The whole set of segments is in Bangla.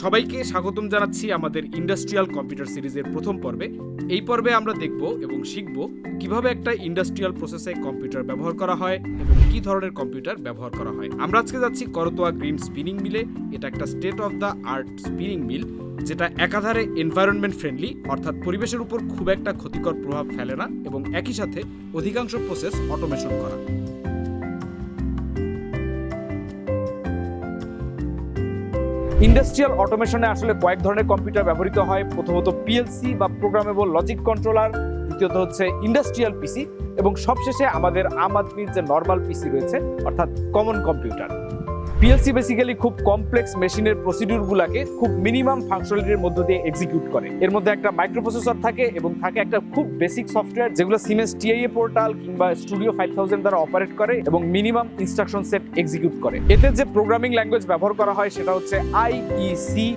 সবাইকে স্বাগতম জানাচ্ছি আমাদের ইন্ডাস্ট্রিয়াল কম্পিউটার সিরিজের প্রথম পর্বে। এই পর্বে আমরা দেখব এবং শিখব কীভাবে একটা ইন্ডাস্ট্রিয়াল প্রসেসে কম্পিউটার ব্যবহার করা হয় এবং কি ধরনের কম্পিউটার ব্যবহার করা হয়। আমরা আজকে যাচ্ছি করতোয়া গ্রিন স্পিনিং মিলে। এটা একটা state of the art spinning mill যেটা একাধারে এনভায়রনমেন্ট ফ্রেন্ডলি অর্থাৎ পরিবেশের উপর খুব একটা ক্ষতিকর প্রভাব ফেলে না এবং একই সাথে অধিকাংশ প্রসেস অটোমেশন করা। ইন্ডাস্ট্রিয়াল অটোমেশনে আসলে কয়েক ধরনের কম্পিউটার ব্যবহৃত হয়। প্রথমত পিএলসি বা প্রোগ্রামেবল লজিক কন্ট্রোলার দ্বিতীয়ত হচ্ছে ইন্ডাস্ট্রিয়াল পিসি এবং সবশেষে আমাদের আম আদমির যে নর্মাল পিসি রয়েছে, অর্থাৎ কমন কম্পিউটার পিএলসি বেসিক্যালি খুব কমপ্লেক্স মেশিনের প্রসিডিউরগুলোকে খুব মিনিমাম ফাংশনালিটির মধ্য দিয়ে এক্সিকিউট করে। এর মধ্যে একটা মাইক্রোপ্রসেসর থাকে এবং থাকে একটা খুব বেসিক সফটওয়্যার যেগুলো সিমেন্স টিআইএ পোর্টাল কিংবা স্টুডিও ফাইভ থাউজেন্ড দ্বারা অপারেট করে এবং মিনিমাম ইনস্ট্রাকশন সেট এক্সিকিউট করে। এতে যে প্রোগ্রামিং ল্যাঙ্গুয়েজ ব্যবহার করা হয় সেটা হচ্ছে IEC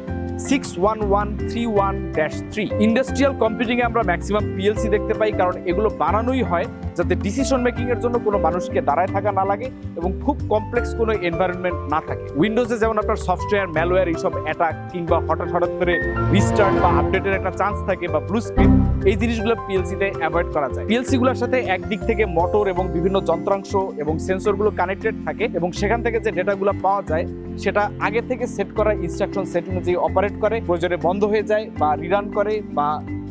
six one one three one dash three industrial computing এ আমরা ম্যাক্সিমাম পিএলসি দেখতে পাই কারণ এগুলো বানানোই হয় যাতে ডিসিশন মেকিং এর জন্য কোনো মানুষকে দাঁড়ায় থাকা না লাগে এবং খুব কমপ্লেক্স কোনো এনভায়রনমেন্ট না থাকে। উইন্ডোজে যেমন আপনার সফটওয়্যার ম্যালওয়্যার এইসব অ্যাটাক কিংবা হঠাৎ হঠাৎ করে রিস্টার্ট বা আপডেটের একটা চান্স থাকে বা ব্লু স্ক্রিন এই জিনিসগুলো পিএলসিতে অ্যাভয়েড করা যায়। পিএলসি গুলোর সাথে একদিক থেকে মোটর এবং বিভিন্ন যন্ত্রাংশ এবং সেন্সরগুলো কানেক্টেড থাকে এবং সেখান থেকে যে ডেটাগুলো পাওয়া যায়, সেটা আগে থেকে সেট করা ইনস্ট্রাকশন সেট অনুযায়ী অপারেট করে, প্রয়োজনে বন্ধ হয়ে যায় বা রিরান করে বা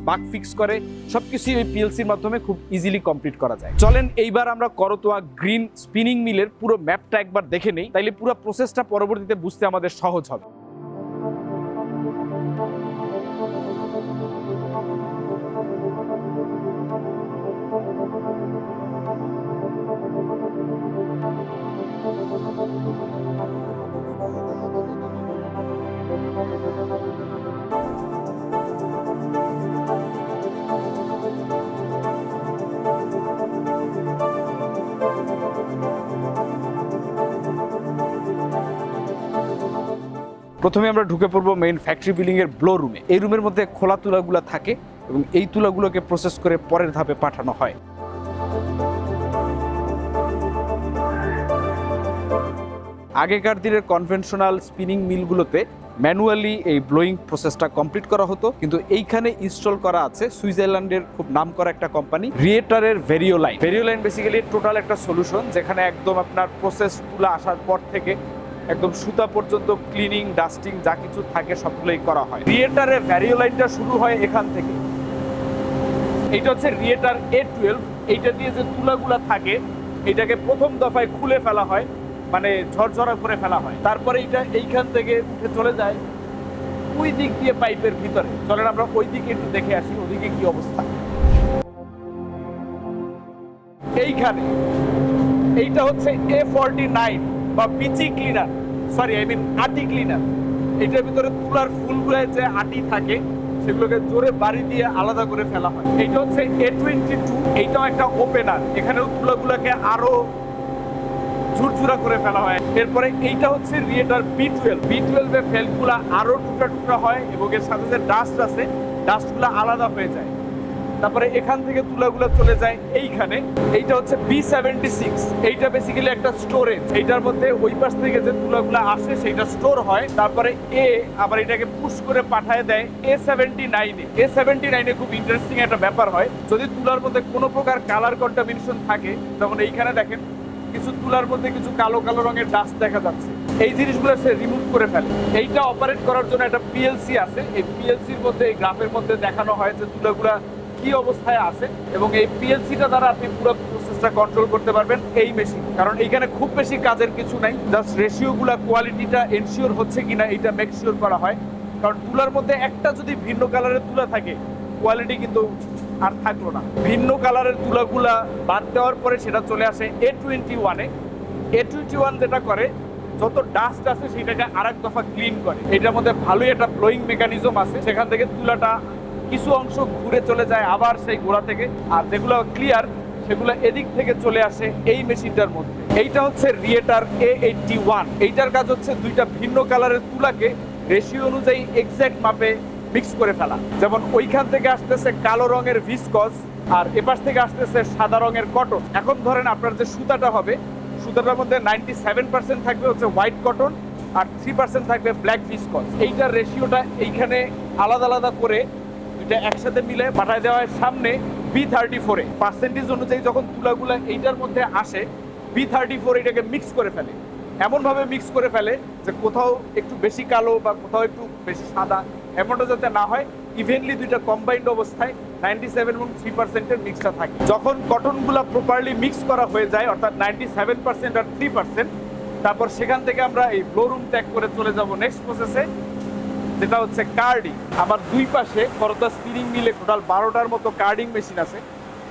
বাগ ফিক্স করে সবকিছুই ওই পিএলসির মাধ্যমে খুব ইজিলি কমপ্লিট করা যায়। চলেন এইবার আমরা করতোয়া গ্রিন স্পিনিং মিলের পুরো ম্যাপটা একবার দেখে নেই, তাইলে পুরো প্রসেসটা পরবর্তীতে বুঝতে আমাদের সহজ হবে। প্রথমে আমরা ঢুকে পড়ব মেইন ফ্যাক্টরি বিল্ডিং এর ব্লো রুমে এই রুমের মধ্যে খোলা তুলাগুলো থাকে এবং এই তুলাগুলোকে প্রসেস করে পরের ধাপে পাঠানো হয়। আগেকার দিনের কনভেনশনাল স্পিনিং মিলগুলোতে ম্যানুয়ালি এই ব্লোয়িং প্রসেসটা কমপ্লিট করা হতো। কিন্তু এইখানে ইনস্টল করা আছে সুইজারল্যান্ডের খুব নাম করা একটা company রিয়েটারের vario line vario line basically total একটা সলিউশন যেখানে একদম আপনার প্রসেস প্রসেসগুলো আসার পর থেকে একদম সুতা পর্যন্ত ক্লিনিং ডাস্টিং যা কিছু থাকে সবগুলোই করা হয়। রিয়েটারের ভ্যারিও লাইনটা শুরু হয় এখান থেকে। এইটা হচ্ছে রিয়েটার এ টুয়েলভ এইটা দিয়ে যে তুলাগুলা থাকে এটাকে প্রথম দফায় খুলে ফেলা হয় মানে ঝরঝরা করে ফেলা হয়। তারপরে এইটা এইখান থেকে উঠে চলে যায় ওই দিক দিয়ে পাইপের ভিতরে। চলেন আমরা ওই দিকে একটু দেখে আসি, ওদিকে কি অবস্থা। এইখানে, এইটা হচ্ছে এ ফর্টি নাইন বা পিচি ক্লিনার সরি আই মিন আটি ক্লিনার। এটার ভিতরে তুলার ফুলগুলো যে আটি থাকে, সেগুলোকে জোরে বাড়ি দিয়ে আলাদা করে ফেলা হয়। এইটা হচ্ছে এ টোয়েন্টি টু এইটাও একটা ওপেনার এখানেও তুলাগুলোকে আরও ঝুরঝুরা করে ফেলা হয়। এরপরে এইটা হচ্ছে রিয়েটার বি টুয়েলভ বি টুয়েলভে ফেলগুলা আরও টুকরা টুকরা হয় এবং এর সাথে যে ডাস্ট আছে ডাস্টগুলো আলাদা হয়ে যায়। তারপরে এখান থেকে তুলাগুলো চলে যায় এইখানে। এইটা হচ্ছে বি সেভেন্টি সিক্স এইটা বেসিক্যালি একটা স্টোরেজ এইটার মধ্যে ওই পাশ থেকে যে তুলাগুলো আসে সেইটা স্টোর হয়। তারপরে এ আবার এটাকে পুশ করে পাঠায় দেয় এ সেভেন্টি নাইনে এ। সেভেন্টি নাইনে খুব ইন্টারেস্টিং একটা ব্যাপার হয়। যদি তুলার মধ্যে কোনো প্রকার কালার কন্টামিনেশন থাকে, যেমন এইখানে দেখেন, কিছু তুলার মধ্যে কিছু কালো কালো রঙের ডাস্ট দেখা যাচ্ছে। এই জিনিসগুলো সে রিমুভ করে ফেলে। এইটা অপারেট করার জন্য একটা পিএলসি আছে। এই পিএলসির মধ্যে, এই গ্রাফের মধ্যে দেখানো হয় যে তুলাগুলা কি অবস্থায় আছে এবং এই পিএলসিটা দ্বারা আপনি পুরো প্রসেসটা কন্ট্রোল করতে পারবেন এই মেশিন কারণ এইখানে খুব বেশি কাজের কিছু নাই জাস্ট রেশিওগুলা কোয়ালিটিটা এনশিওর হচ্ছে কিনা এটা মেক শিওর করা হয়। কারণ তুলার মধ্যে একটা যদি ভিন্ন কালারের তুলা থাকে কোয়ালিটি কিন্তু আর থাকল না। ভিন্ন কালারের তুলাগুলা বাদ দেওয়ার পরে সেটা চলে আসে এ টোয়েন্টি ওয়ানে এ। টোয়েন্টি ওয়ান যেটা করে, যত ডাস্ট আছে সেটাকে আরেক দফা ক্লিন করে। এটার মধ্যে ভালোই একটা ব্লোয়িং মেকানিজম আছে। সেখান থেকে তুলাটা কিছু অংশ ঘুরে চলে যায় আবার সেই গোড়া থেকে। আর যেগুলো ক্লিয়ার সেগুলো এদিক থেকে চলে আসে এই মেশিনটার মধ্যে। এইটা হচ্ছে রিয়েটার এ এইটটি ওয়ান এইটার কাজ হচ্ছে দুইটা ভিন্ন কালারের তুলাকে রেশিও অনুযায়ী এক্স্যাক্ট মাপে মিক্স করে ফেলা। যেমন ওইখান থেকে আসতেছে কালো রঙের ভিসকস আর এপাশ থেকে আসতেছে সাদা রঙের কটন এখন ধরেন আপনার যে সুতাটা হবে, সুতাটার মধ্যে নাইনটি সেভেন পার্সেন্ট থাকবে হচ্ছে হোয়াইট কটন আর থ্রি পার্সেন্ট থাকবে ব্ল্যাক ভিসকস এইটার রেশিওটা এইখানে আলাদা আলাদা করে দুইটা একসাথে মিলে পাঠায় দেওয়া হয় সামনে বি থার্টি ফোরে পার্সেন্টেজ অনুযায়ী যখন তুলাগুলা এইটার মধ্যে আসে বি থার্টি ফোর এটাকে মিক্স করে ফেলে। এমনভাবে মিক্স করে ফেলে যে কোথাও একটু বেশি কালো বা কোথাও একটু বেশি সাদা, এমনটা যাতে না হয়। ইভেনলি দুইটা কম্বাইন্ড অবস্থায় নাইনটি সেভেন এবং থ্রি পার্সেন্টের মিক্সটা থাকে। যখন কটনগুলো প্রপারলি মিক্স করা হয়ে যায়, অর্থাৎ নাইনটি সেভেন পার্সেন্ট আর থ্রি পার্সেন্ট তারপর সেখান থেকে আমরা এই ব্লোরুম ত্যাগ করে চলে যাব নেক্সট প্রসেসে যেটা হচ্ছে কার্ডিং। আমার দুই পাশে করতা স্পিনিং মিলে টোটাল বারোটার মতো কার্ডিং মেশিন আছে।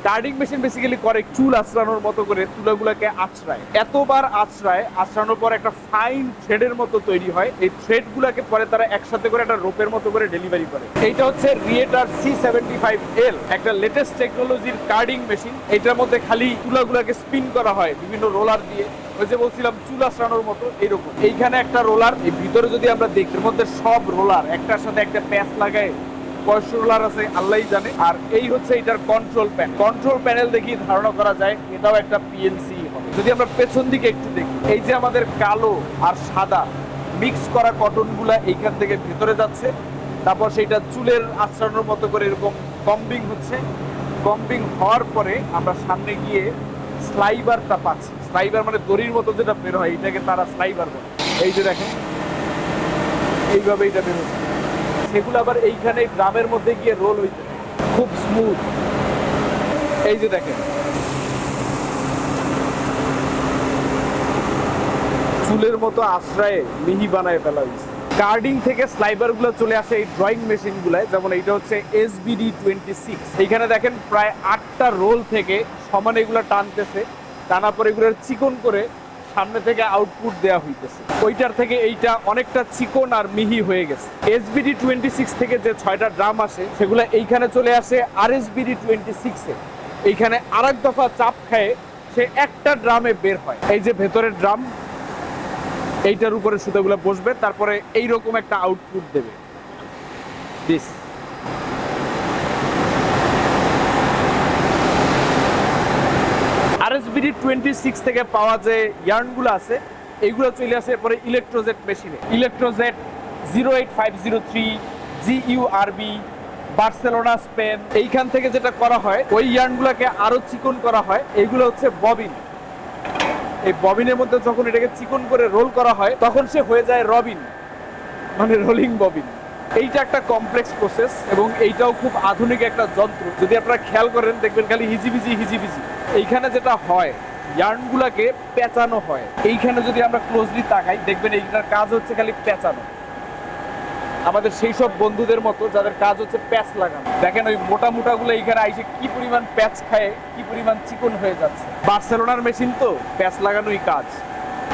কার্ডিং মেশিন বেসিক্যালি করে চুল আঁচড়ানোর মতো করে তুলাগুলোকে আঁচড়ায় এতবার আঁচড়ায় আঁচড়ানোর পর একটা ফাইন থ্রেডের মতো তৈরি হয়। এই থ্রেড গুলাকে পরে তারা একসাথে করে একটা রোপের মতো করে ডেলিভারি করে। এইটা হচ্ছে Rieter C seventy five L একটা লেটেস্ট টেকনোলজির কার্ডিং মেশিন এটার মধ্যে খালি তুলাগুলাকে স্পিন করা হয়, বিভিন্ন রোলার দিয়ে। ওই যে বলছিলাম, চুল আঁচড়ানোর মতো এরকম এইখানে একটা রোলার এই ভিতরে যদি আমরা দেখি, এর মধ্যে সব রোলার একটার সাথে একটা প্যাচ লাগায় কয়শো রোলার আছে, আল্লাহই জানে। আর এই হচ্ছে এটার কন্ট্রোল প্যানেল কন্ট্রোল প্যানেল দেখি ধারণা করা যায়, এটাও একটা পিএলসি হবে। যদি আমরা পেছন দিকে একটু দেখি, এই যে আমাদের কালো আর সাদা মিক্স করা কটনগুলা এইখান থেকে ভিতরে যাচ্ছে, তারপর সেটা চুলের আশ্রানোর মতো করে এরকম কম্বিং হচ্ছে। কম্বিং হওয়ার পরে আমরা সামনে গিয়ে স্লাইবারটা পাচ্ছি। স্লাইবার মানে দড়ির মতো যেটা বের হয়, এটাকে তারা স্লাইবার বলে। এই যে দেখেন, এইভাবে এটা বের হচ্ছে। সেগুলো আবার এইখানে গ্রামের মধ্যে গিয়ে রোল হইতে খুব স্মুথ এই যে দেখেন। চুলের মতো আশ্রয়ে মিহি বানায় ফেলা হয়েছে কার্ডিং থেকে স্লাইবারগুলো চলে আসে এই ড্রয়িং মেশিন গুলায়, যেমন এইটা হচ্ছে এস এসবিডি টোয়েন্টি সিক্স এইখানে দেখেন প্রায় আটটা রোল থেকে সমান এগুলো টানতেছে। টানা পরে এগুলোর চিকন করে সামনে থেকে আউটপুট দেওয়া হইতেছে। ওইটার থেকে এইটা অনেকটা চিকন আর মিহি হয়ে গেছে। এসবিডি টোয়েন্টি সিক্স থেকে যে ছয়টা ড্রাম আসে, সেগুলো এইখানে চলে আসে আর এসবিডি টোয়েন্টি সিক্সে এইখানে আর এক দফা চাপ খায় সে একটা ড্রামে বের হয়। এই যে ভেতরের ড্রাম এইটার উপরে সুতাগুলো বসবে, তারপরে এইরকম একটা আউটপুট দেবে। দিস আরএসবিডি টোয়েন্টি সিক্স থেকে পাওয়া যে ইয়ার্নগুলো আছে এইগুলো চলে আসে পরে ইলেকট্রোজেট মেশিনে Electrojet zero eight five zero three G URB Barcelona Spain এইখান থেকে যেটা করা হয়, ওই ইয়ার্নগুলোকে আরও চিকন করা হয় এইগুলো হচ্ছে ববিন। এই ববিনের মধ্যে যখন এটাকে চিকন করে রোল করা হয়, তখন সে হয়ে যায় রবিন মানে রোলিং ববিন। এইটা একটা কমপ্লেক্স প্রসেস এবং এইটাও খুব আধুনিক একটা যন্ত্র। যদি আপনারা খেয়াল করেন, দেখবেন খালি হিজিবিজি হিজিবিজি। এইখানে যেটা হয় ইয়ার্নগুলাকে পেঁচানো হয়। এইখানে যদি আমরা ক্লোজলি তাকাই, দেখবেন এইটার কাজ হচ্ছে খালি পেঁচানো। আমাদের সেই সব বন্ধুদের মতো যাদের কাজ হচ্ছে প্যাচ লাগানো। দেখেন ওই মোটা মোটা গুলো এইখানে আইসে কি পরিমাণ প্যাচ খায়, কি পরিমাণ চিকন হয়ে যাচ্ছে। বার্সেলোনার মেশিন তো, প্যাচ লাগানোই কাজ।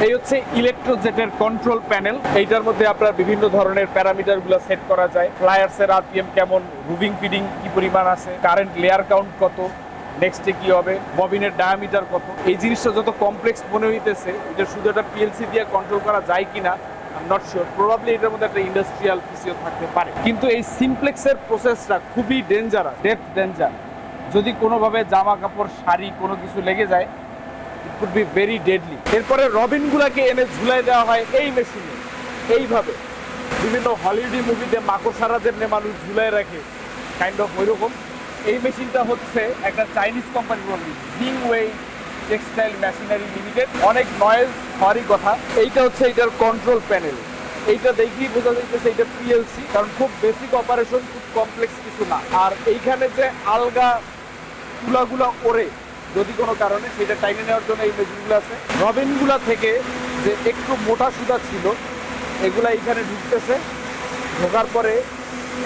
এই হচ্ছে ইলেকট্রোজেটের কন্ট্রোল প্যানেল এইটার মধ্যে আপনার বিভিন্ন ধরনের প্যারামিটারগুলো সেট করা যায়। ফ্লায়ার্সের আরপিএম কেমন রুবিং ফিডিং কি পরিমাণ আছে কারেন্ট লেয়ার কাউন্ট কত নেক্সটে কি হবে ববিনের ডায়ামিটার কত। এই জিনিসটা যত কমপ্লেক্স মনে হইতেছে, এটা শুধু একটা পিএলসি দিয়ে কন্ট্রোল করা যায় কিনা নট শিওর প্রবাবলি এটার মধ্যে একটা ইন্ডাস্ট্রিয়াল পিসিও থাকতে পারে। কিন্তু এই সিমপ্লেক্সের প্রসেসটা খুবই ডেঞ্জারাস ডেথ ডেঞ্জার যদি কোনোভাবে জামা কাপড়, শাড়ি কোনো কিছু লেগে যায় কুড বি ভেরি ডেডলি এরপরে রবিনগুলাকে এনে ঝুলাই দেওয়া হয় এই মেশিনে এইভাবে। বিভিন্ন হলিউডি মুভিতে মাকড়সারা যেমনি মানুষ ঝুলাই রাখে কাইন্ড অফ ওইরকম। এই মেশিনটা হচ্ছে একটা চাইনিজ কোম্পানি বললি Jing Wei textile machinery limited অনেক নয়েজ হওয়ারই কথা। এইটা হচ্ছে এটার কন্ট্রোল প্যানেল এইটা দেখেই বোঝা যাইতেছে এটা পিএলসি কারণ খুব বেসিক অপারেশন খুব কমপ্লেক্স কিছু না। আর এইখানে যে আলগা তুলাগুলা ওরে যদি কোনো কারণে সেটা টাইমে নেওয়ার জন্য এই মেশিনগুলো আছে। রবিনগুলা থেকে যে একটু মোটা সুতা ছিল, এগুলা এইখানে ঢুকতেছে। ঢোকার পরে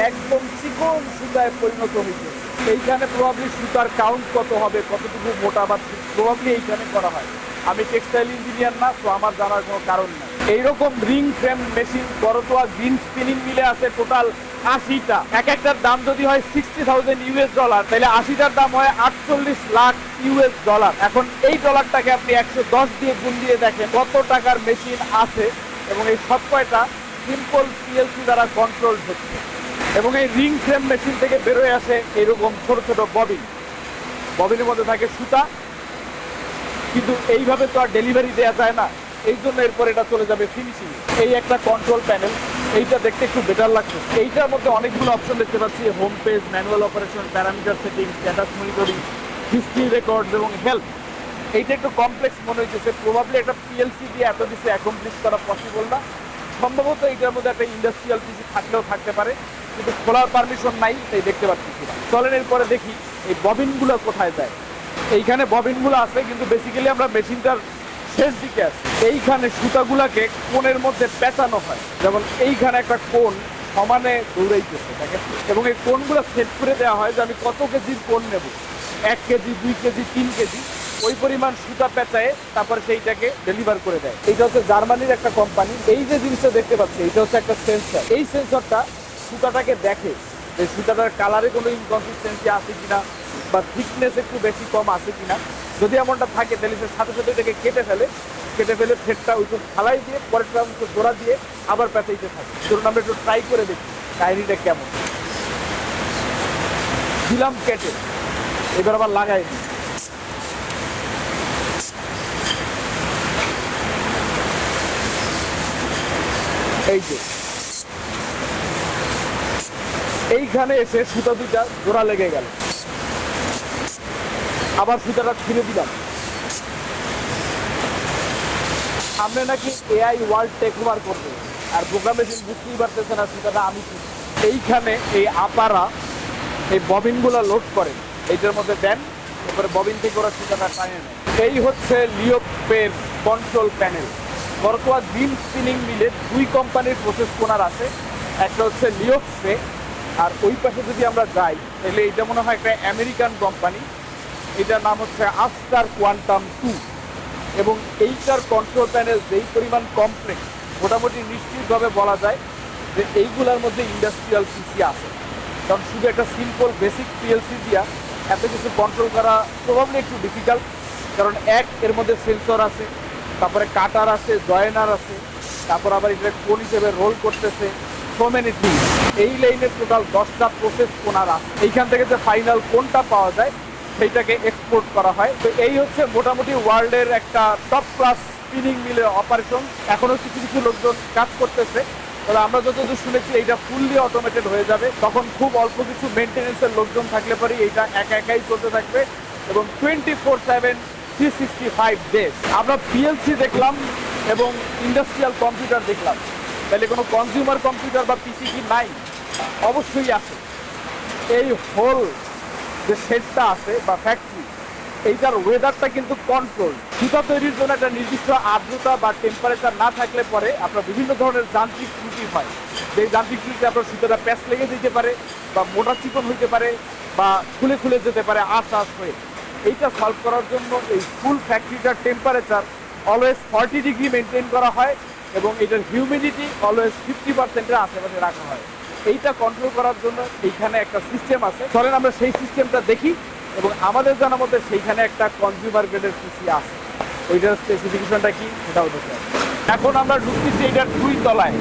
একদম চিকন সুতায় পরিণত হয়েছে। এইখানে প্রবাবলি সুতার কাউন্ট কত হবে, কতটুকু মোটা বা প্রবাবলি এইখানে করা হয়। আমি টেক্সটাইল ইঞ্জিনিয়ার না, তো আমার জানার কোনো কারণ নেই। এইরকম ring frame machine Karatoya green spinning মিলে আছে টোটাল আশিটা। এক একটার দাম যদি হয় সিক্সটি থাউজেন্ড ইউএস ডলার তাহলে আশিটার দাম হয় আটচল্লিশ লাখ ইউএস ডলার এখন এই ডলারটাকে আপনি একশো দশ দিয়ে গুণ দিয়ে দেখেন কত টাকার মেশিন আছে এবং এই সব কয়টা সিম্পল পিএলসি দ্বারা কন্ট্রোল হচ্ছে। এবং এই রিং ফ্রেম মেশিন থেকে বেরোয় আসে এরকম ছোট ছোট ববিন ববিনের মধ্যে থাকে সুতা। কিন্তু এইভাবে তো আর ডেলিভারি দেওয়া যায় না। এই জন্য এরপর এটা চলে যাবে ফিনিশিং এই একটা কন্ট্রোল প্যানেল এইটা দেখতে একটু বেটার লাগছে। এইটার মধ্যে অনেকগুলো অপশন দেখতে পাচ্ছি home page manual operation parameter setting status monitoring history records এবং হেল্প এইটা একটু কমপ্লেক্স মনে হইতেছে। প্রবাবলি একটা পিএলসি দিয়ে এত কিছু অ্যাকমপ্লিশ করা পসিবল না। সম্ভবত এইটার মধ্যে একটা ইন্ডাস্ট্রিয়াল পিসি থাকলেও থাকতে পারে, কিন্তু খোলার পারমিশন নাই, তাই দেখতে পাচ্ছি চলেন এরপরে দেখি, এই ববিনগুলো কোথায় যায়? এইখানে ববিনগুলো আছে, কিন্তু বেসিক্যালি আমরা মেশিনটার শেষ দিকে আছে এইখানে সুতাগুলাকে কোণের মধ্যে পেঁচানো হয়। যেমন এইখানে একটা কোণ সমানে দৌড়াইতেছে, দেখেন? এবং এই কোণগুলো সেট করে দেওয়া হয় যে আমি কত কেজির কোণ নেব? এক কেজি, দুই কেজি, তিন কেজি। ওই পরিমাণ সুতা পেঁচায় তারপর সেইটাকে ডেলিভার করে দেয়। এইটা হচ্ছে জার্মানির একটা কোম্পানি এই যে জিনিসটা দেখতে পাচ্ছি এটা হচ্ছে একটা সেন্সর এই সেন্সরটা সুতাটাকে দেখে যে সুতাটার কালারে কোনো ইনকনসিস্টেন্সি আছে কিনা বা থিকনেস একটু বেশি কম আছে কিনা, যদি এমনটা থাকে, তাহলে সে সাথে সাথে এটাকে কেটে ফেলে কেটে ফেলে ফেটটা ওইটু ফালাই দিয়ে পরেরটা অংশ জোড়া দিয়ে আবার পেঁচাইতে থাকে। ধরুন আমরা একটু ট্রাই করে দেখি, কাহিনিটা কেমন। দিলাম কেটে, এবার আবার লাগাই দিই। এই যে এইখানে এসে সুতা দুটা জোড়া লেগে গেল। আবার সুতাটা ছিঁড়ে দিলাম। সামনে নাকি এআই ওয়ার্ল্ড টেক ওভার করবে। আর বোকা মেশিন বুঝতেই পারতেছে না সুতাটা আমি এইখানে এই আপারা, এই ববিনগুলো লোড করে। এইটার মধ্যে দেন, এরপরে ববিন থেকে ওরা সুতাটা টানে এই হচ্ছে লিওপের কন্ট্রোল প্যানেল বর্তমান বিম স্পিনিং মিলে দুই কোম্পানির প্রসেস কোনার আছে। একটা হচ্ছে লিওপে আর ওই পাশে যদি আমরা যাই, তাহলে এটা মনে হয় একটা আমেরিকান কোম্পানি এটার নাম হচ্ছে আস্টার কোয়ান্টাম টু এবং এইটার কন্ট্রোল প্যানেল যেই পরিমাণ কমপ্লেক্স মোটামুটি নিশ্চিতভাবে বলা যায় যে এইগুলোর মধ্যে ইন্ডাস্ট্রিয়াল পিসি আছে। কারণ শুধু একটা সিম্পল বেসিক পিএলসি দিয়া এত কিছু কন্ট্রোল করা প্রবাবলি একটু ডিফিকাল্ট কারণ এক, এর মধ্যে সেন্সর আছে, তারপরে কাটার আছে জয়েনার আছে, তারপর আবার এটা কোন হিসেবে রোল করতেছে। সো মেনি থিংস এই লাইনের টোটাল দশটা প্রসেস আছে। এইখান থেকে যে ফাইনাল কোনটা পাওয়া যায়, সেইটাকে এক্সপোর্ট করা হয়। তো এই হচ্ছে মোটামুটি ওয়ার্ল্ডের একটা টপ ক্লাস স্পিনিং মিলের অপারেশন এখনও কিছু কিছু লোকজন কাজ করতেছে। তবে আমরা যতদূর শুনেছি, এইটা ফুললি অটোমেটেড হয়ে যাবে। তখন খুব অল্প কিছু মেনটেনেন্সের লোকজন থাকলে পরে এইটা একা একাই চলতে থাকবে এবং twenty four seven three sixty five days আমরা পিএলসি দেখলাম এবং ইন্ডাস্ট্রিয়াল কম্পিউটার দেখলাম। তাহলে কোনো কনজিউমার কম্পিউটার বা পিসি কি নাই? অবশ্যই আছে। এই হোল যে শেডটা আছে বা ফ্যাক্টরি এইটার ওয়েদারটা কিন্তু কন্ট্রোল সুতা তৈরির জন্য একটা নির্দিষ্ট আর্দ্রতা বা টেম্পারেচার না থাকলে পরে আপনার বিভিন্ন ধরনের যান্ত্রিক ত্রুটি হয়। যেই যান্ত্রিক ত্রুটিতে আপনার সুতোটা প্যাচ লেগে যেতে পারে বা মোটা চিকন হইতে পারে বা খুলে খুলে যেতে পারে আশ আশ হয়ে। এইটা সলভ করার জন্য এই full ফ্যাক্টরিটার temperature always forty degree maintain করা হয়। এবং এটার হিউমিডিটি অলওয়েজ ফিফটি পার্সেন্টের আশেপাশে রাখা হয়। এইটা কন্ট্রোল করার জন্য এইখানে একটা সিস্টেম আছে। চলেন আমরা সেই সিস্টেমটা দেখি এবং আমাদের জানার মধ্যে সেইখানে একটা কনজিউমার গ্রেডের পিসি আছে। ওইটার স্পেসিফিকেশনটা কি? সেটাও দেখতে। এখন আমরা ঢুকতেছি এইটার দুই তলায়।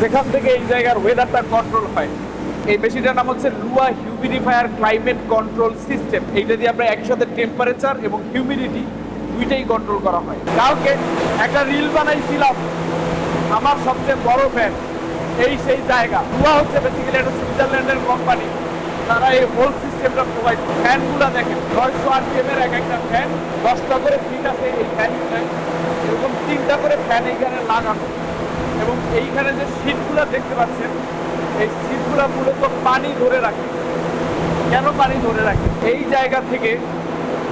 যেখান থেকে এই জায়গার ওয়েদারটা কন্ট্রোল হয়। এই মেশিনটার নাম হচ্ছে Luwa humidifier climate control system এইটা দিয়ে আমরা একসাথে টেম্পারেচার এবং হিউমিডিটি দুইটাই কন্ট্রোল করা হয়। কালকে একটা রিল বানাইছিলাম। আমার সবচেয়ে বড় ফ্যান এই সেই জায়গা। লুয়া হচ্ছে বেসিক্যালি একটা সুইজারল্যান্ডের কোম্পানি তারা এই হোল সিস্টেমটা প্রোভাইড ফ্যানগুলো দেখেন, ছয়শো আরপিএম এর এক একটা ফ্যান দশটা করে ফিট আছে এই ফ্যানগুলো এরকম তিনটা করে ফ্যান এইখানে লাগানো। এবং এইখানে যে শীটগুলো দেখতে পাচ্ছেন, এই শীটগুলো মূলত পানি ধরে রাখে। কেন পানি ধরে রাখে? এই জায়গা থেকে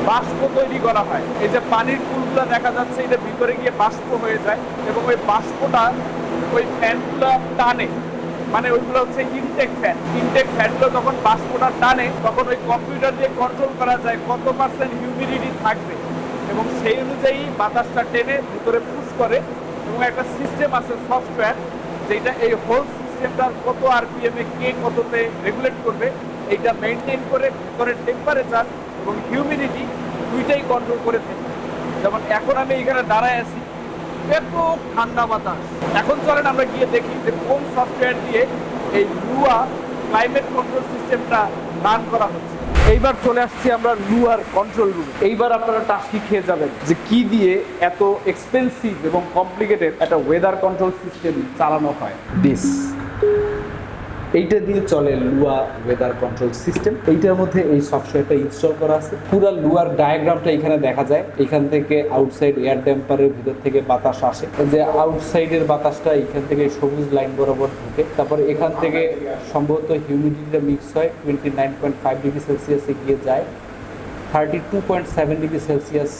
বাষ্প তৈরি করা হয়। এই যে পানির ফুলগুলো দেখা যাচ্ছে, এটা ভিতরে গিয়ে বাষ্প হয়ে যায় এবং ওই বাষ্পটা, ওই ফ্যানগুলো টানে। মানে ওইগুলো হচ্ছে ইনটেক ফ্যান ইনটেক ফ্যানগুলো যখন বাষ্পটা টানে, তখন ওই কম্পিউটার দিয়ে কন্ট্রোল করা যায় কত পার্সেন্ট হিউমিডিটি থাকবে। এবং সেই অনুযায়ী বাতাসটা টেনে ভিতরে পুশ করে এবং একটা সিস্টেম আছে সফটওয়্যার যেটা এই হোল সিস্টেমটার কত আরপিএম কে কততে রেগুলেট করবে, এইটা মেনটেন করে ভিতরের টেম্পারেচার এবং হিউমিডিটি দুইটাই কন্ট্রোল করে থাকে যেমন এখন আমি এখানে দাঁড়ায় আছি এত ঠান্ডা বাতাস। এখন চলেন আমরা গিয়ে দেখি যে কোন সফটওয়্যার দিয়ে এই লুয়া ক্লাইমেট কন্ট্রোল সিস্টেমটা রান করা হচ্ছে। এইবার চলে আসছি আমরা লুয়ার কন্ট্রোল রুম এইবার আপনারা টাস্কি খেয়ে যাবেন যে কি দিয়ে এত এক্সপেন্সিভ এবং কমপ্লিকেটেড একটা ওয়েদার কন্ট্রোল সিস্টেম চালানো হয়। দিস এইটা দিয়ে চলে লুয়া ওয়েদার কন্ট্রোল সিস্টেম এইটার মধ্যে এই সফটওয়্যারটা ইনস্টল করা আছে। পুরো লুয়ার ডায়াগ্রামটা এখানে দেখা যায়। এখান থেকে আউটসাইড এয়ার ড্যাম্পারের ভিতর থেকে বাতাস আসে। যে আউটসাইডের বাতাসটা এখান থেকে সবুজ লাইন বরাবর ঢুকে। তারপর এখান থেকে সম্ভবত হিউমিডিটিটা মিক্স হয় twenty nine point five degree সেলসিয়াসে গিয়ে যায়। Thirty two point seven degree Celsius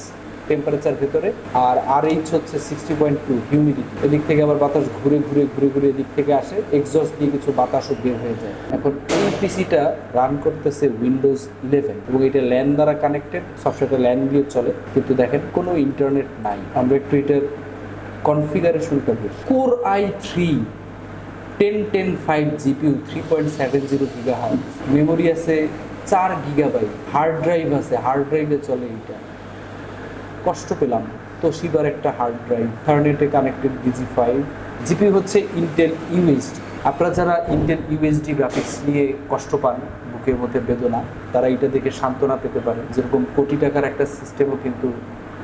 temperature ভেতরে, আর আর এইচ হচ্ছে সিক্সটি পয়েন্ট টু হিউমিডিটি এদিক থেকে আবার বাতাস ঘুরে ঘুরে ঘুরে ঘুরে এদিক থেকে আসে এক্সস্ট দিয়ে কিছু বাতাসও বের হয়ে যায়। এখন এই পিসিটা রান করতেছে উইন্ডোজ ইলেভেন এবং এটা ল্যান দ্বারা কানেক্টেড সবসময় ল্যান দিয়ে চলে। কিন্তু দেখেন, কোনো ইন্টারনেট নাই। আমরা একটু এটার কনফিগারেশনটা বুঝি core I three ten ten five GPU three point seven zero gigahertz memory আছে চার গিগাবাইট হার্ড ড্রাইভ আছে হার্ড ড্রাইভে চলে এটা। কষ্ট পেলাম। তোশিবার একটা হার্ড ড্রাইভ থার্নেটে কানেক্টেড ডিজি ফাইভ জিপি হচ্ছে ইন্টেল ইউএসডি আপনারা যারা ইন্টেল ইউএসডি গ্রাফিক্স নিয়ে কষ্ট পান, বুকের মধ্যে বেদনা, তারা এটা দেখে সান্ত্বনা পেতে পারে। যেরকম কোটি টাকার একটা সিস্টেমও কিন্তু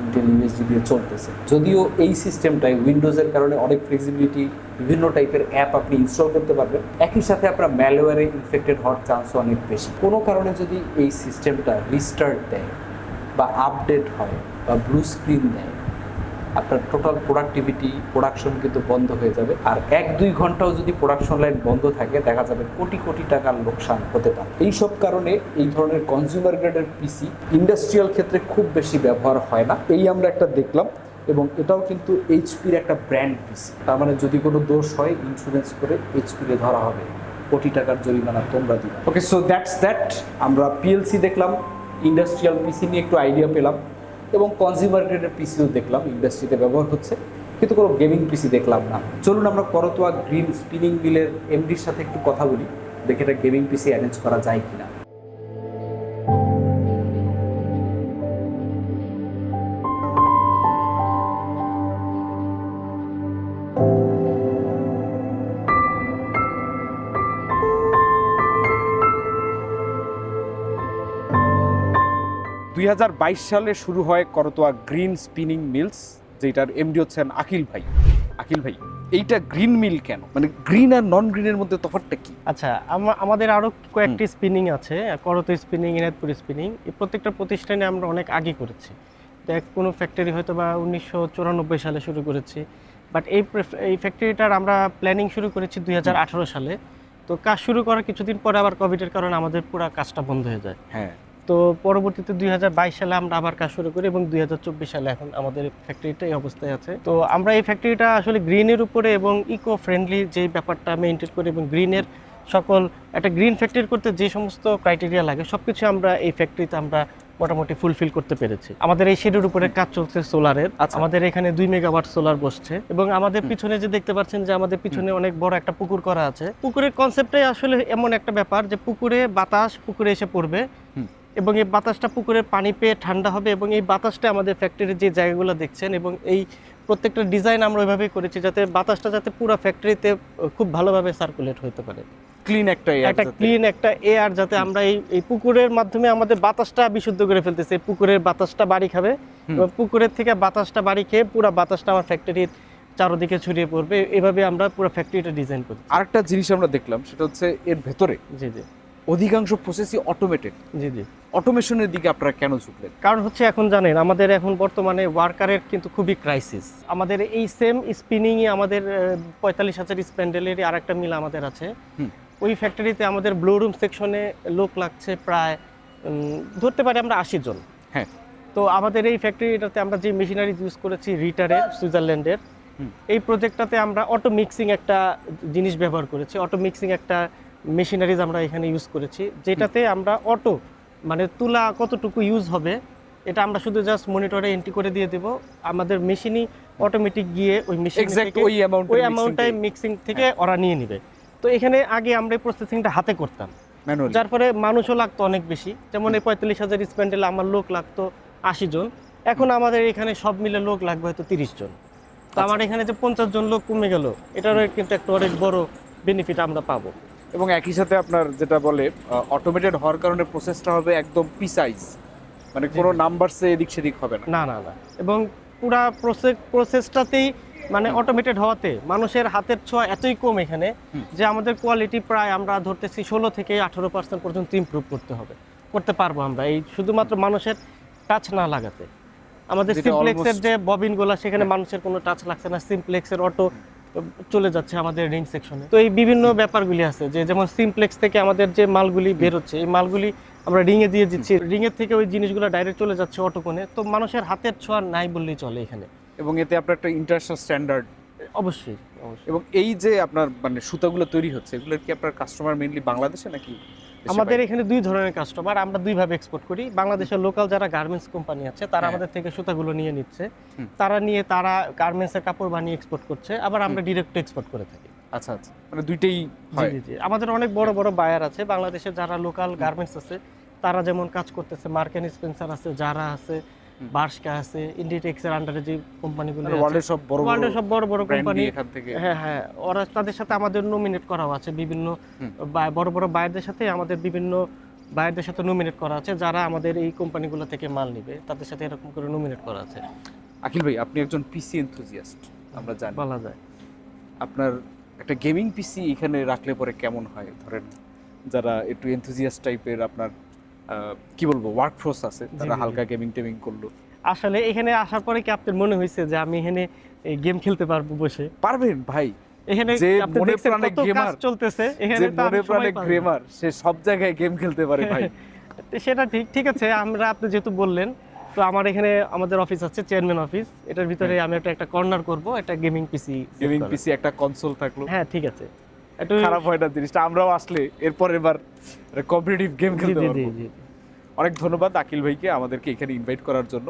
ইন্টেল ইউএসডি দিয়ে চলতেছে। যদিও এই সিস্টেমটাই উইন্ডোজের কারণে অনেক ফ্লেক্সিবিলিটি বিভিন্ন টাইপের অ্যাপ আপনি ইনস্টল করতে পারবেন। একই সাথে আপনার ম্যালওয়্যারে ইনফেক্টেড হওয়ার চান্সও অনেক বেশি। কোনো কারণে যদি এই সিস্টেমটা রিস্টার্ট দেয় বা আপডেট হয় বা ব্লু স্ক্রিন দেয় আপনার টোটাল প্রোডাক্টিভিটি প্রোডাকশন কিন্তু বন্ধ হয়ে যাবে। আর এক দুই ঘন্টাও যদি প্রোডাকশন লাইন বন্ধ থাকে, দেখা যাবে কোটি কোটি টাকার লোকসান হতে পারে। এই সব কারণে এই ধরনের কনজিউমার গ্রেডের পিসি ইন্ডাস্ট্রিয়াল ক্ষেত্রে খুব বেশি ব্যবহার হয় না। এই আমরা একটা দেখলাম এবং এটাও কিন্তু এইচপির একটা ব্র্যান্ড পিসি তার মানে যদি কোনো দোষ হয় ইন্স্যুরেন্স করে এইচপিরে ধরা হবে। কোটি টাকার জরিমানা তোমরা দিবে। ওকে সো দ্যাটস দ্যাট আমরা পিএলসি দেখলাম ইন্ডাস্ট্রিয়াল পিসি নিয়ে একটু আইডিয়া পেলাম। এবং কনজিউমার গ্রেডের পিসিও দেখলাম ইন্ডাস্ট্রিতে ব্যবহার হচ্ছে, কিন্তু কোনো গেমিং পিসি দেখলাম না। চলুন আমরা করতোয়া গ্রিন স্পিনিং মিলের এমডির সাথে একটু কথা বলি, দেখে এটা গেমিং পিসি অ্যারেঞ্জ করা যায় কিনা। দু হাজার বাইশ সালে শুরু হয় করতোয়া গ্রিন স্পিনিং মিলস যেটার এমডি হচ্ছেন আকিল ভাই। আকিল ভাই এইটা গ্রিন মিল কেন? মানে গ্রিন আর নন গ্রিনের মধ্যে তফাৎটা কি? আচ্ছা আমাদের আরও কয়েকটি স্পিনিং আছে করত স্পিনিং এনায়তপুর স্পিনিং। এই প্রত্যেকটা প্রতিষ্ঠানে আমরা অনেক আগে করেছি। দেখ কোনো ফ্যাক্টরি হয়তো বা উনিশশো চুরানব্বই সালে শুরু করেছি বাট এই এই ফ্যাক্টরিটার আমরা প্ল্যানিং শুরু করেছি দুই হাজার আঠারো সালে। তো কাজ শুরু করার কিছুদিন পরে আবার কোভিডের কারণে আমাদের পুরো কাজটা বন্ধ হয়ে যায়। হ্যাঁ। তো পরবর্তীতে দুই হাজার বাইশ সালে আমরা আবার কাজ শুরু করি এবং দুই হাজার চব্বিশ সালে এখন আমাদের ফ্যাক্টরিটা এই অবস্থায় আছে। তো আমরা এই ফ্যাক্টরিটা আসলে গ্রিনের উপরে এবং ইকো ফ্রেন্ডলি যে ব্যাপারটা মেনটেন করি এবং গ্রিনের সকল একটা গ্রিন ফ্যাক্টরি করতে যে সমস্ত ক্রাইটেরিয়া লাগে সব কিছু আমরা এই ফ্যাক্টরিতে আমরা মোটামুটি ফুলফিল করতে পেরেছি। আমাদের এই শেডের উপরে কাজ চলছে সোলারের আচ্ছা। আমাদের এখানে দুই মেগাওয়াট সোলার বসছে এবং আমাদের পিছনে যে দেখতে পাচ্ছেন যে আমাদের পিছনে অনেক বড় একটা পুকুর করা আছে। পুকুরের কনসেপ্টটাই আসলে এমন একটা ব্যাপার যে পুকুরে বাতাস পুকুরে এসে পড়বে। এবং এই বাতাসটা পুকুরের পানি পেয়ে ঠান্ডা হবে এবং এই বাতাসটা আমাদের ফ্যাক্টরির যে জায়গাগুলো দেখছেন এবং এই প্রত্যেকটা ডিজাইন আমরা ওইভাবেই করেছি যাতে বাতাসটা যাতে পুরো ফ্যাক্টরিতে খুব ভালোভাবে সার্কুলেট হতে পারে। ক্লিন একটা একটা ক্লিন একটা এয়ার যাতে আমরা এই এই পুকুরের মাধ্যমে আমাদের বাতাসটা বিশুদ্ধ করে ফেলতেছি। এই পুকুরের বাতাসটা বাড়ি খাবে এবং পুকুরের থেকে বাতাসটা বাড়ি খেয়ে পুরো বাতাসটা আমার ফ্যাক্টরির চারদিকে ছড়িয়ে পড়বে। এভাবে আমরা পুরো ফ্যাক্টরিটা ডিজাইন করি আরেকটা জিনিস আমরা দেখলাম সেটা হচ্ছে এর ভেতরে। জি জি। অধিকাংশ প্রসেসই অটোমেটেড জি জি। অটোমেশনের দিকে আপনারা কেন ঝুঁকলেন? কারণ হচ্ছে এখন জানেন আমাদের এখন বর্তমানে ওয়ার্কারের কিন্তু খুবই ক্রাইসিস আমাদের এই সেম স্পিনিংয়ে আমাদের পঁয়তাল্লিশ হাজার স্প্যান্ডেলেরই আর একটা মিল আমাদের আছে। ওই ফ্যাক্টরিতে আমাদের ব্লু রুম সেকশনে লোক লাগছে প্রায় ধরতে পারি আমরা আশি জন। হ্যাঁ। তো আমাদের এই ফ্যাক্টরিটাতে আমরা যে মেশিনারি ইউজ করেছি রিটারের সুইজারল্যান্ডের এই প্রজেক্টটাতে আমরা অটো মিক্সিং একটা জিনিস ব্যবহার করেছি। অটো মিক্সিং একটা মেশিনারিজ আমরা এখানে ইউজ করেছি যেটাতে আমরা অটো মানে তুলা কতটুকু ইউজ হবে এটা আমরা শুধু জাস্ট মনিটরে এন্ট্রি করে দিয়ে দেব। আমাদের মেশিনই অটোমেটিক গিয়ে ওই মেশিন ওই অ্যামাউন্ট ওই অ্যামাউন্টটাই মিক্সিং থেকে ওরা নিয়ে নেবে। তো এখানে আগে আমরা এই প্রসেসিংটা হাতে করতাম। যার ফলে মানুষও লাগতো অনেক বেশি। যেমন এই পঁয়তাল্লিশ হাজার স্প্যান্ডেলে আমার লোক লাগতো আশি জন। এখন আমাদের এখানে সব মিলে লোক লাগবে হয়তো তিরিশ জন। তো আমার এখানে যে পঞ্চাশ জন লোক কমে গেল এটারও কিন্তু একটা অনেক বড় বেনিফিট আমরা পাবো। এবং একই সাথে আপনার যেটা বলে অটোমেটেড হওয়ার কারণে প্রসেসটা হবে একদম প্রিসাইজ মানে কোনো জি। নাম্বারসে এদিক সেদিক হবে না। না না না। এবং পুরা প্রসেস প্রসেসটাতেই মানে অটোমেটেড হওয়াতে মানুষের হাতের ছোঁয়া এতই কম এখানে যে আমাদের কোয়ালিটি প্রায় আমরা ধরতেছি ষোলো থেকে আঠারো পার্সেন্ট পর্যন্ত ইমপ্রুভ করতে হবে। করতে পারব আমরা। এই শুধুমাত্র মানুষের টাচ না লাগাতে। আমাদের সিমপ্লেক্সের যে ববিনগুলো সেখানে হ্যাঁ। মানুষের কোনো টাচ লাগছে না। সিমপ্লেক্সের অটো চলে যাচ্ছে আমাদের রিং সেকশনে তো এই বিভিন্ন ব্যাপারগুলি আছে যে যেমন সিমপ্লেক্স থেকে আমাদের যে মালগুলি বের হচ্ছে এই মালগুলি আমরা রিংয়ে দিয়ে দিচ্ছি। রিংয়ের থেকে ওই জিনিসগুলো ডাইরেক্ট চলে যাচ্ছে অটোকোনে তো মানুষের হাতের ছোঁয়া নাই বললেই চলে এখানে। এবং এতে আপনার একটা ইন্টারন্যাশনাল স্ট্যান্ডার্ড অবশ্যই। অবশ্যই এবং এই যে আপনার মানে সুতাগুলো তৈরি হচ্ছে এগুলোর কি আপনার কাস্টমার মেইনলি বাংলাদেশে নাকি আমাদের এখানে দুই ধরনের কাস্টমার আমরা দুইভাবে এক্সপোর্ট করি। বাংলাদেশের লোকাল যারা গার্মেন্টস কোম্পানি আছে তারা হ্যাঁ। আমাদের থেকে সুতাগুলো নিয়ে নিচ্ছে। তারা নিয়ে তারা গার্মেন্টসের কাপড় বানিয়ে এক্সপোর্ট করছে আবার আমরা ডিরেক্ট এক্সপোর্ট করে থাকি। আচ্ছা আচ্ছা। মানে দুইটাই জি হয়। আমাদের অনেক বড় বড় বায়ার আছে। বাংলাদেশের যারা লোকাল গার্মেন্টস আছে তারা যেমন কাজ করতেছে মার্কেন স্পেন্সার আছে যারা আছে আছে ইন্ডিটেক্স এর আন্ডারে যে কোম্পানিগুলো ওয়ার্ল্ডের সব বড় ওয়ার্ল্ডের সব বড় বড় কোম্পানি এখান থেকে। হ্যাঁ হ্যাঁ ওরা তাদের সাথে আমাদের নমিনেট আছে বিভিন্ন বড় বড় বায়ারদের সাথে আমাদের বিভিন্ন বায়ারদের সাথে নমিনেট করা আছে যারা আমাদের এই কোম্পানিগুলো থেকে মাল নিবে তাদের সাথে এরকম করে নমিনেট করা আছে। আখিল ভাই আপনি একজন পিসি এনথুজিয়াস্ট আমরা জানি। বলা যায়। আপনার একটা গেমিং পিসি এখানে রাখলে পরে কেমন হয়? ধরেন যারা একটু এনথুজিয়াস্ট টাইপের আপনার কি বলব ওয়ার্কফোর্স আছে তারা। হালকা গেমিং টেমিং করল। আসলে এখানে আসার পরে কি আপনার মনে হয়েছে যে আমি এখানে গেম খেলতে পারব বসে। পারবেন ভাই এখানে যে মনে প্রাণে gamer, চলতেছে এখানে মনে প্রাণে। গ্রেমার সে সব জায়গায় গেম খেলতে পারে ভাই। সেটা ঠিক ঠিক আছে আমরা আপনি যেহেতু বললেন তো আমার এখানে আমাদের অফিস আছে চেয়ারম্যান অফিস এটার ভিতরে আমি একটা একটা কর্নার করব একটা গেমিং পিসি গেমিং পিসি একটা কনসোল থাকল। হ্যাঁ ঠিক আছে। একটু খারাপ হয় না জিনিসটা আমরাও আসলে এরপর এবার কম্পিটিটিভ গেম খেলতে পারব। অনেক ধন্যবাদ আকিল ভাইকে আমাদেরকে এখানে ইনভাইট করার জন্য।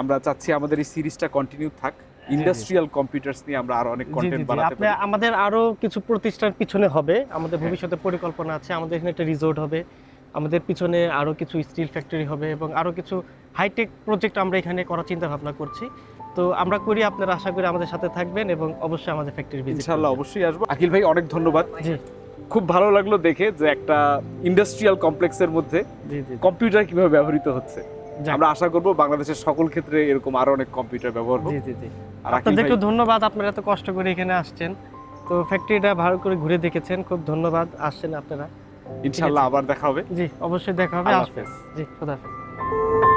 আমরা চাচ্ছি আমাদের এই সিরিজটা কন্টিনিউ থাক। ইন্ডাস্ট্রিয়াল কম্পিউটার্স নিয়ে আমরা আরও অনেক কন্টেন্ট বানাতে পারি। আমাদের আরও কিছু প্রতিষ্ঠান পিছনে হবে আমাদের হ্যাঁ। ভবিষ্যতে পরিকল্পনা আছে আমাদের এখানে একটা রিসোর্ট হবে আমাদের পিছনে আরও কিছু স্টিল ফ্যাক্টরি হবে এবং আরও কিছু হাইটেক প্রজেক্ট আমরা এখানে করার চিন্তা ভাবনা করছি। তো আমরা করি আপনারা আশা করি আমাদের সাথে থাকবেন এবং অবশ্যই আমাদের ফ্যাক্টরি ভিজিট ইনশাআল্লাহ অবশ্যই আসব। আকিল ভাই অনেক ধন্যবাদ। জি। খুব ভালো লাগল দেখে যে একটা ইন্ডাস্ট্রিয়াল কমপ্লেক্সের মধ্যে জি জি। কম্পিউটার কীভাবে ব্যবহৃত হচ্ছে। আমরা আশা করব বাংলাদেশের সকল ক্ষেত্রে এরকম আরও অনেক কম্পিউটার ব্যবহার হোক। জি জি জি। ভাই ধন্যবাদ আপনারা এত কষ্ট করে এখানে আসছেন। তো ফ্যাক্টরিটা ভালো করে ঘুরে দেখেছেন খুব ধন্যবাদ। আসছেন আপনারা। ইনশাআল্লাহ আবার দেখা হবে। জি অবশ্যই দেখা হবে। আসবেন। জি খোদা হাফেজ।